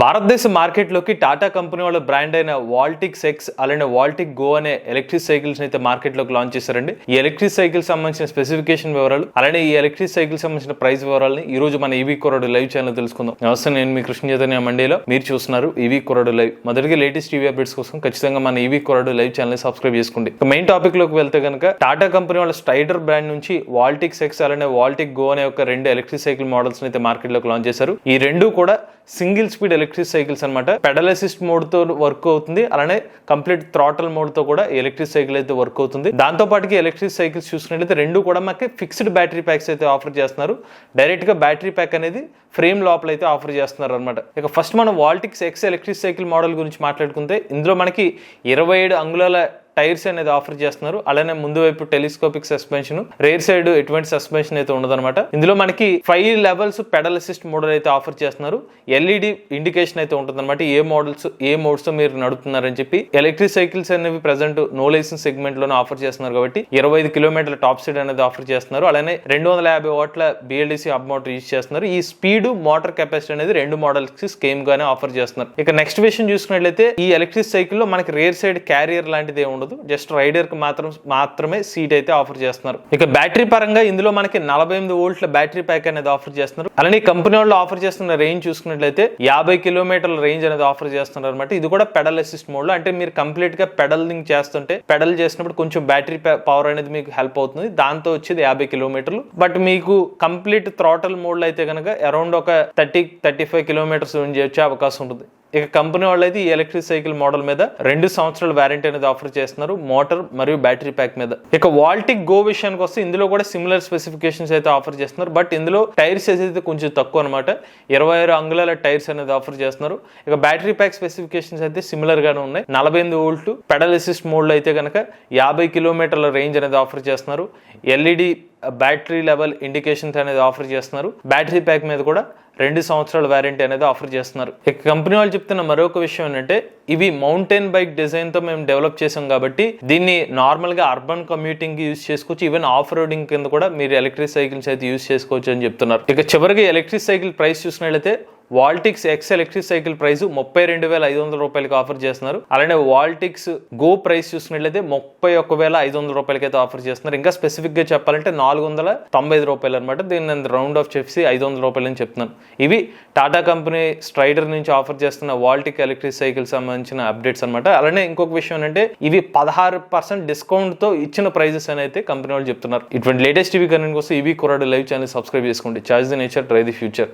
భారతదేశ మార్కెట్లోకి టాటా కంపెనీ వాళ్ళ బ్రాండ్ అయిన వాల్టిక్ సెక్స్ అలానే వాల్టిక్ గో అనే ఎలక్ట్రిక్ సైకిల్స్ అయితే మార్కెట్లోకి లాంచ్ చేశారండి. ఈ ఎలక్ట్రిక్ సైకిల్ సంబంధించిన స్పెసిఫికేషన్ వివరాలు అలానే ఈ ఎలక్ట్రిక్ సైకిల్ సంబంధించిన ప్రైస్ వివరాలని ఈ రోజు మన ఈవీ కొరడు లైవ్ ఛానల్ తెలుసుకుందాం. నమస్తే నేను మీ కృష్ణ చైతన్య మండీలో. మీరు చూస్తున్నారు ఈవీ కొరడు లైవ్ మొదటిగా లేటెస్ట్ ఈవీ అప్డేట్స్ కోసం ఖచ్చితంగా మన ఈవీ కొరడు లైవ్ ఛానల్ సబ్స్క్రైబ్ చేసుకోండి. మెయిన్ టాపిక్లోకి వెళ్తే కనుక టాటా కంపెనీ వాళ్ళ స్ట్రైడర్ బ్రాండ్ నుంచి వాల్టిక్ సెక్స్ అలానే వాల్టిక్ గో అనే ఒక రెండు ఎలక్ట్రిక్ సైకిల్ మోడల్స్ అయితే మార్కెట్లోకి లాంచ్ చేశారు. ఈ రెండు కూడా సింగిల్ స్పీడ్ ఎలక్ట్రిక్ సైకిల్స్ అనమాట పెడల్ అసిస్ట్ వర్క్ అవుతుంది. అలానే కంప్లీట్ థ్రాటల్ మోడ్తో కూడా ఎలక్ట్రిక్ సైకిల్ అయితే వర్క్ అవుతుంది. దాంతో పాటుకి ఎలక్ట్రిక్ సైకిల్స్ చూసుకున్నట్లయితే రెండు కూడా మనకి ఫిక్స్డ్ బ్యాటరీ ప్యాక్స్ అయితే ఆఫర్ చేస్తున్నారు. డైరెక్ట్గా బ్యాటరీ ప్యాక్ అనేది ఫ్రేమ్ లోపల అయితే ఆఫర్ చేస్తున్నారు అనమాట ఇక ఫస్ట్ మనం Voltics X electric cycle model గురించి మాట్లాడుకుంటే ఇందులో మనకి ఇరవై ఏడు అంగుళాల టైర్స్ అనేది ఆఫర్ చేస్తున్నారు. అలానే ముందు వైపు టెలిస్కోపిక్ సస్పెన్షన్ రేర్ సైడ్ ఎటువంటి సస్పెన్షన్ అయితే ఉండదన్నమాట. ఇందులో మనకి five levels pedal assist model అయితే ఆఫర్ చేస్తున్నారు. ఎల్ఈడి ఇండికేషన్ అయితే ఉంటుందన్నమాట. ఏ మోడల్స్ ఏ మోడ్స్ మీరు నడుపుతున్నారని చెప్పి. ఎలక్ట్రిక్ సైకిల్స్ అనేవి ప్రజెంట్ నో లైసెన్స్ సెగ్మెంట్లోనే ఆఫర్ చేస్తున్నారు కాబట్టి ఇరవై ఐదు కిలోమీటర్ల టాప్ స్పీడ్ అనేది ఆఫర్ చేస్తున్నారు. అలానే రెండు వందల యాభై వాట్ల బిఎల్డిసి హబ్ మోటార్ యూజ్ చేస్తున్నారు. ఈ స్పీడ్ మోటార్ కెపాసిటీ అనేది రెండు మోడల్స్కి స్కేమ్ గానే ఆఫర్ చేస్తున్నారు. ఇక నెక్స్ట్ విషయం చూసుకున్నట్లయితే ఈ ఎలక్ట్రిక్ సైకిల్లో మనకి రేర్ సైడ్ క్యారియర్ లాంటిది ఉండదు. ఉండదు జస్ట్ రైడర్కి మాత్రం మాత్రమే సీట్ అయితే ఆఫర్ చేస్తున్నారు. ఇక బ్యాటరీ పరంగా ఇందులో మనకి నలభై ఎనిమిది వోల్ట్ల బ్యాటరీ ప్యాక్ అనేది ఆఫర్ చేస్తున్నారు. అలానే కంపెనీ వాళ్ళు ఆఫర్ చేస్తున్న రేంజ్ చూసుకున్నట్లయితే యాభై కిలోమీటర్ల రేంజ్ అనేది ఆఫర్ చేస్తున్నారు అనమాట ఇది కూడా పెడల్ అసిస్ట్ మోడ్లో. అంటే మీరు కంప్లీట్గా పెడలింగ్ చేస్తుంటే పెడల్ చేసినప్పుడు కొంచెం బ్యాటరీ పవర్ అనేది మీకు హెల్ప్ అవుతుంది. దాంతో వచ్చేది యాభై కిలోమీటర్లు. బట్ మీకు కంప్లీట్ థ్రాటల్ మోడ్లో అయితే కనుక అరౌండ్ ఒక థర్టీ థర్టీ ఫైవ్ కిలోమీటర్స్ వచ్చే అవకాశం ఉంటుంది. ఇక కంపెనీ వాళ్ళు అయితే ఈ ఎలక్ట్రిక్ సైకిల్ మోడల్ మీద రెండు సంవత్సరాల వారంటీ అనేది ఆఫర్ చేస్తున్నారు మోటార్ మరియు బ్యాటరీ ప్యాక్ మీద. ఇక వాల్టిక్ గో విషయానికి వస్తే ఇందులో కూడా సిమిలర్ స్పెసిఫికేషన్స్ అయితే ఆఫర్ చేస్తున్నారు బట్ ఇందులో టైర్స్ అయితే కొంచెం తక్కువ అనమాట ఇరవై ఆరు అంగుళాల టైర్స్ అనేది ఆఫర్ చేస్తున్నారు. ఇక బ్యాటరీ ప్యాక్ స్పెసిఫికేషన్స్ అయితే సిమిలర్ గానే ఉన్నాయి. నలభై ఎనిమిది వోల్ట్ పెడల్ అసిస్ట్ మోడ్ అయితే కనుక యాభై కిలోమీటర్ల రేంజ్ అనేది ఆఫర్ చేస్తున్నారు. ఎల్ఈడి బ్యాటరీ లెవెల్ ఇండికేషన్స్ అనేది ఆఫర్ చేస్తున్నారు. బ్యాటరీ ప్యాక్ మీద కూడా రెండు సంవత్సరాల వారంటీ అనేది ఆఫర్ చేస్తున్నారు. ఇక కంపెనీ వాళ్ళు చెప్తున్న మరొక విషయం ఏంటంటే ఇవి మౌంటైన్ బైక్ డిజైన్తో మేము డెవలప్ చేసాం కాబట్టి దీన్ని నార్మల్గా అర్బన్ కమ్యూటింగ్ యూస్ చేసుకోవచ్చు. ఈవెన్ ఆఫ్ రోడింగ్ కింద కూడా మీరు ఎలక్ట్రిక్ సైకిల్స్ అయితే యూస్ చేసుకోవచ్చు అని చెప్తున్నారు. ఇక చివరికి ఎలక్ట్రిక్ సైకిల్ ప్రైస్ చూసినట్లయితే Voltics X electric cycle price ముప్పై రెండు వేల ఐదు వందల రూపాయలకి ఆఫర్ చేస్తున్నారు. అలానే వాల్టిక్స్ గో ప్రైస్ చూసినట్లయితే ముప్పై ఒక్క వేల ఐదు వందల రూపాయలకి అయితే ఆఫర్ చేస్తున్నారు. ఇంకా స్పెసిఫిక్గా చెప్పాలంటే నాలుగు వందల తొంభై ఐదు రూపాయలు అనమాట దీన్ని నేను రౌండ్ ఆఫ్ చెప్పి ఐదు వందల రూపాయలు అని చెప్తున్నాను. ఇవి టాటా కంపెనీ స్ట్రైడర్ నుంచి ఆఫర్ చేస్తున్న వాల్టిక్ ఎలక్ట్రిక్ సైకిల్ సంబంధించిన అప్డేట్స్ అనమాట అలానే ఇంకొక విషయం ఏంటంటే ఇవి పదహారు పర్సెంట్ డిస్కౌంట్తో ఇచ్చిన ప్రైజెస్ అని అయితే కంపెనీ వాళ్ళు చెప్తున్నారు. ఇటువంటి లేటెస్ట్ ఇవి కరెంట్ కోసం ఇవి కొరడు లైవ్ ఛానల్ సబ్స్క్రైబ్ చేసుకోండి. Charge the nature try the future.